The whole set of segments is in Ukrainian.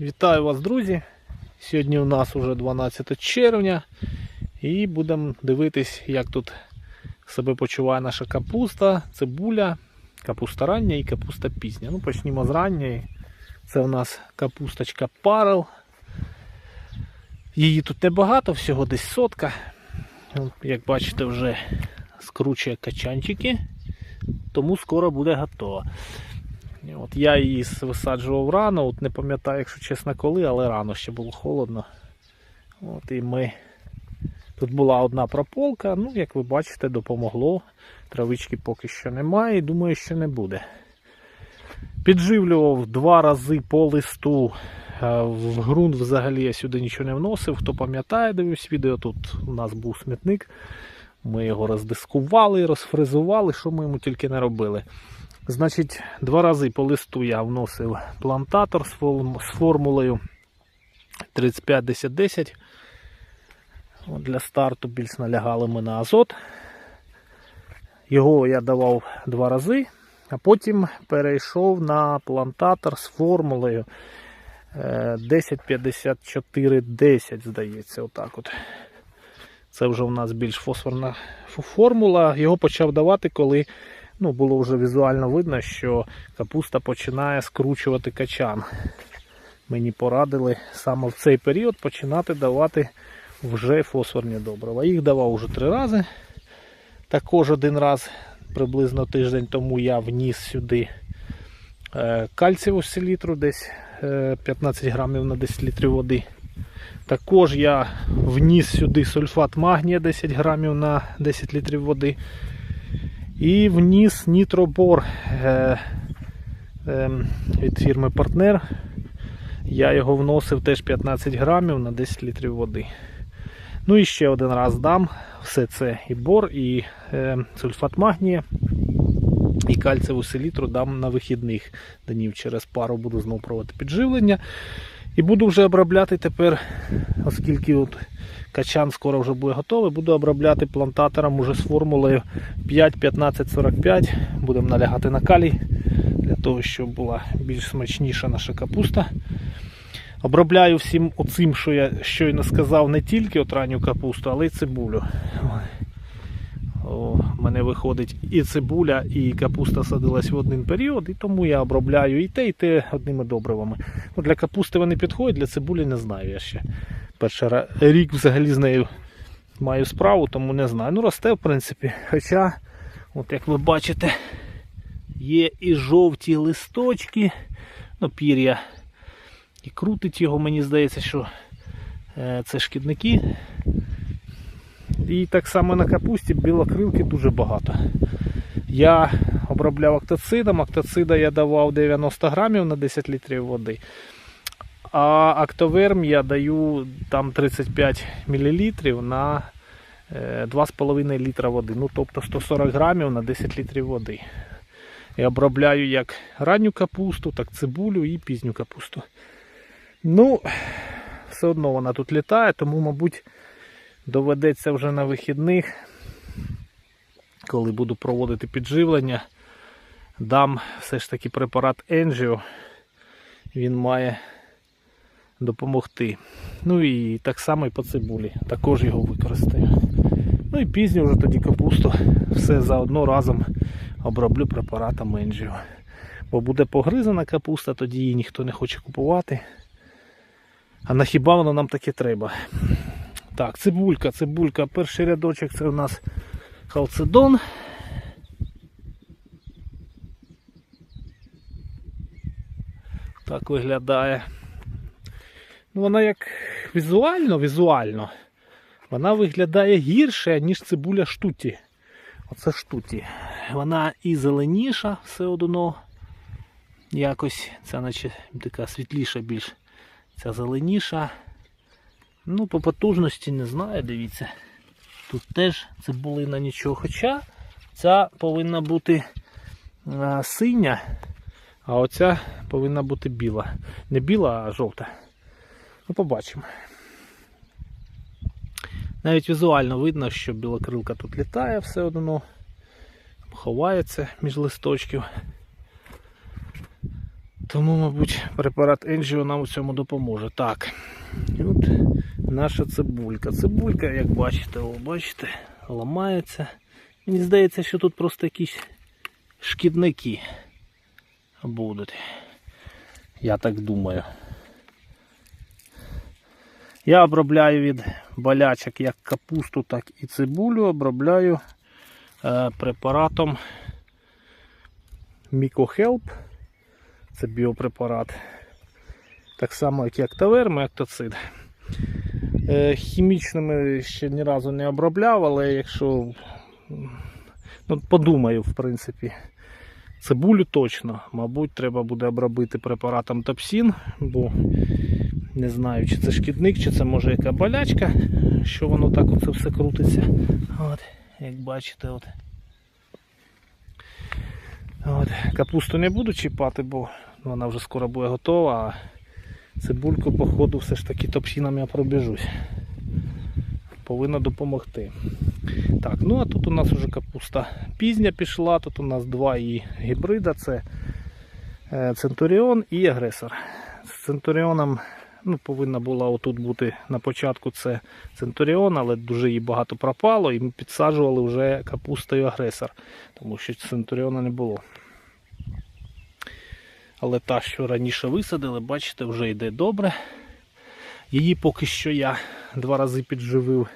Вітаю вас, друзі! Сьогодні у нас уже 12 червня і будемо дивитись, як тут себе почуває наша капуста, цибуля, капуста рання і капуста пізня. Ну, почнімо з ранньої. Це у нас капусточка парел. Її тут небагато, всього десь сотка. Як бачите, вже скручує качанчики, тому скоро буде готова. От я її висаджував рано, от не пам'ятаю, якщо чесно, коли, але рано ще було холодно. От і ми. Тут була одна прополка, ну, як ви бачите, допомогло. Травички поки що немає і думаю, що не буде. Підживлював два рази по листу. Е, В ґрунт взагалі я сюди нічого не вносив. Хто пам'ятає, дивився відео, тут у нас був смітник. Ми його роздискували, розфризували, що ми йому тільки не робили. Значить, два рази по листу я вносив плантатор з формулою 35-10-10. Для старту більш налягали ми на азот. Його я давав два рази, а потім перейшов на плантатор з формулою е, 10-54-10, здається, отак от. Це вже у нас більш фосфорна формула. Його почав давати, коли ну, було вже візуально видно, що капуста починає скручувати качан. Мені порадили саме в цей період починати давати вже фосфорні добрива. Їх давав вже три рази. Також один раз, приблизно тиждень тому, я вніс сюди е, кальціву селітру, десь е, 15 грамів на 10 літрів води. Також я вніс сюди сульфат магнія 10 грамів на 10 літрів води. І вніс нітробор е, е, від фірми Партнер. Я його вносив теж 15 грамів на 10 літрів води. Ну і ще один раз дам все це і бор, і е, сульфат магнія, і кальцеву селітру дам на вихідних днів. Через пару буду знову проводити підживлення. І буду вже обробляти тепер, оскільки от качан скоро вже буде готовий, буду обробляти плантатором уже з формулою 5-15-45. Будемо налягати на калій для того, щоб була більш смачніша наша капуста. Обробляю всім оцим, що я щойно сказав, не тільки от ранню капусту, але й цибулю. Мене виходить і цибуля, і капуста садилась в один період, і тому я обробляю і те, і те одними добривами. Ну, для капусти вони підходять, для цибулі не знаю я ще. Перший рік взагалі з нею маю справу, тому не знаю. Ну, росте, в принципі. Хоча, от як ви бачите, є і жовті листочки, ну, пір'я. І крутить його, мені здається, що е, це шкідники. І так само на капусті білокрилки дуже багато. Я обробляв актоцидом, актоцида я давав 90 грамів на 10 літрів води. А актоверм я даю там 35 мл на е, 2,5 літра води. Ну, тобто 140 грамів на 10 літрів води. Я обробляю як ранню капусту, так цибулю і пізню капусту. Ну, все одно вона тут літає, тому, мабуть, доведеться вже на вихідних, коли буду проводити підживлення, дам все ж таки препарат Енжіо. Він має допомогти. Ну і так само і по цибулі. Також його використаю. Ну і пізньо вже тоді капусту все заодно разом оброблю препаратом Енжіо. Бо буде погризана капуста, тоді її ніхто не хоче купувати. А на хіба воно нам таке треба? Так, цибулька, цибулька. Перший рядочок це у нас халцедон. Так виглядає. Ну, вона як візуально, візуально. Вона виглядає гірше, ніж цибуля штуті. Оце штуті. Вона і зеленіша все одно. Якось ця наче така світліша більш. Ця зеленіша. Ну, по потужності не знаю, дивіться. Тут теж цибулина нічого. Хоча ця повинна бути а, синя, а оця повинна бути біла. Не біла, а жовта. Ну, побачимо. Навіть візуально видно, що білокрилка тут літає все одно, ховається між листочків. Тому, мабуть, препарат Енджіо нам у цьому допоможе. Так. І от наша цибулька. Цибулька, як бачите, о, бачите, ламається. Мені здається, що тут просто якісь шкідники будуть. Я так думаю. Я обробляю від болячок як капусту, так і цибулю. Обробляю е, препаратом Мікохелп. Це біопрепарат. Так само, як і Актаверм і Актоцид. Е, хімічними ще ні разу не обробляв, але якщо ну, подумаю, в принципі, цибулю точно, мабуть, треба буде обробити препаратом Топсін, бо не знаю, чи це шкідник, чи це може яка болячка, що воно так оце все крутиться. От, як бачите, от. От, капусту не буду чіпати, бо вона вже скоро буде готова, цибульку, походу, все ж таки топсіном я пробіжусь. Повинна допомогти. Так, ну а тут у нас вже капуста пізня пішла, тут у нас два і гібрида, це е, Центуріон і агресор. З Центуріоном ну, повинна була отут бути на початку це Центуріон, але дуже її багато пропало, і ми підсаджували вже капустою агресор, тому що Центуріона не було. Але та, що раніше висадили, бачите, вже йде добре. Її поки що я два рази підживив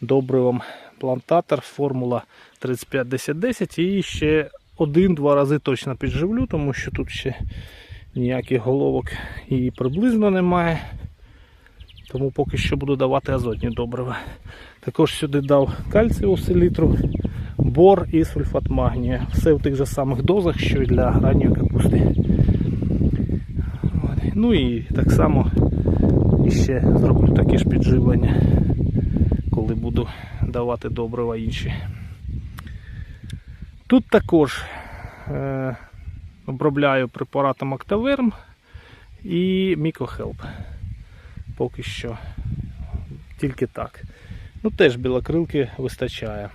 добривом плантатор формула 351010 і ще один-два рази точно підживлю, тому що тут ще ніяких головок і приблизно немає. Тому поки що буду давати азотні добрива. Також сюди дав кальцію селітру, бор і сульфат магнія. Все в тих же самих дозах, що і для ранньої капусти. Ну і так само ще зроблю таке ж підживлення, коли буду давати добрива інші. Тут також е, обробляю препаратом Актаверм і Мікохелп. Поки що тільки так. Ну теж білокрилки вистачає.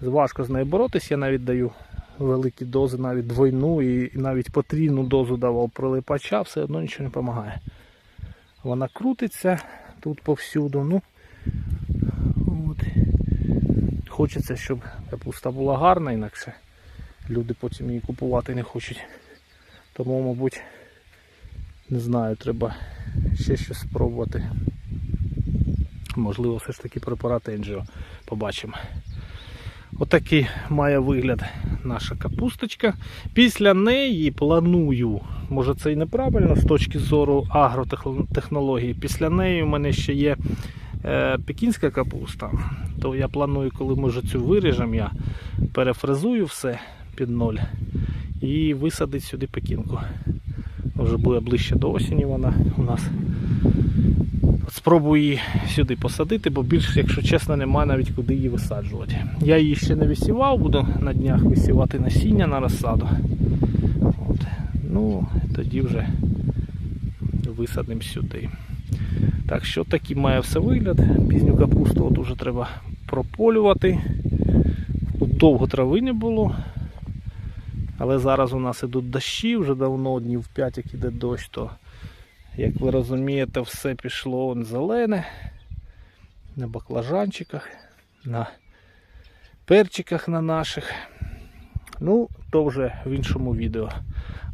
Важко з нею боротись, я навіть даю великі дози, навіть двойну і навіть потрійну дозу давав прилипача, все одно нічого не допомагає. Вона крутиться тут повсюду. Ну, от. Хочеться, щоб капуста була гарна, інакше люди потім її купувати не хочуть. Тому, мабуть, не знаю, треба ще щось спробувати. Можливо, все ж таки препарат Енджіо побачимо. Отакий має вигляд наша капусточка. Після неї планую, може це і неправильно з точки зору агротехнології, після неї у мене ще є е, пекінська капуста. То я планую, коли ми вже цю виріжемо, я перефрезую все під ноль і висадить сюди пекінку. Вже буде ближче до осені вона у нас. Спробую її сюди посадити, бо більше, якщо чесно, немає навіть куди її висаджувати. Я її ще не висівав, буду на днях висівати насіння на розсаду. От. Ну, тоді вже висадимо сюди. Так що такий має все вигляд. Пізню капусту от уже треба прополювати. Тут довго трави не було. Але зараз у нас ідуть дощі, вже давно, днів 5, як іде дощ, то як ви розумієте, все пішло он зелене, на баклажанчиках, на перчиках на наших. Ну, то вже в іншому відео.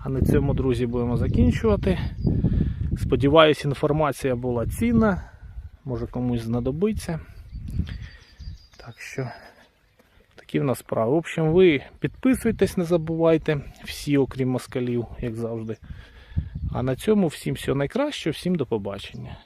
А на цьому, друзі, будемо закінчувати. Сподіваюсь, інформація була цінна, може комусь знадобиться. Так що, такі в нас справи. В общем, ви підписуйтесь, не забувайте, всі, окрім москалів, як завжди. А на цьому всім всього найкращого, всім до побачення.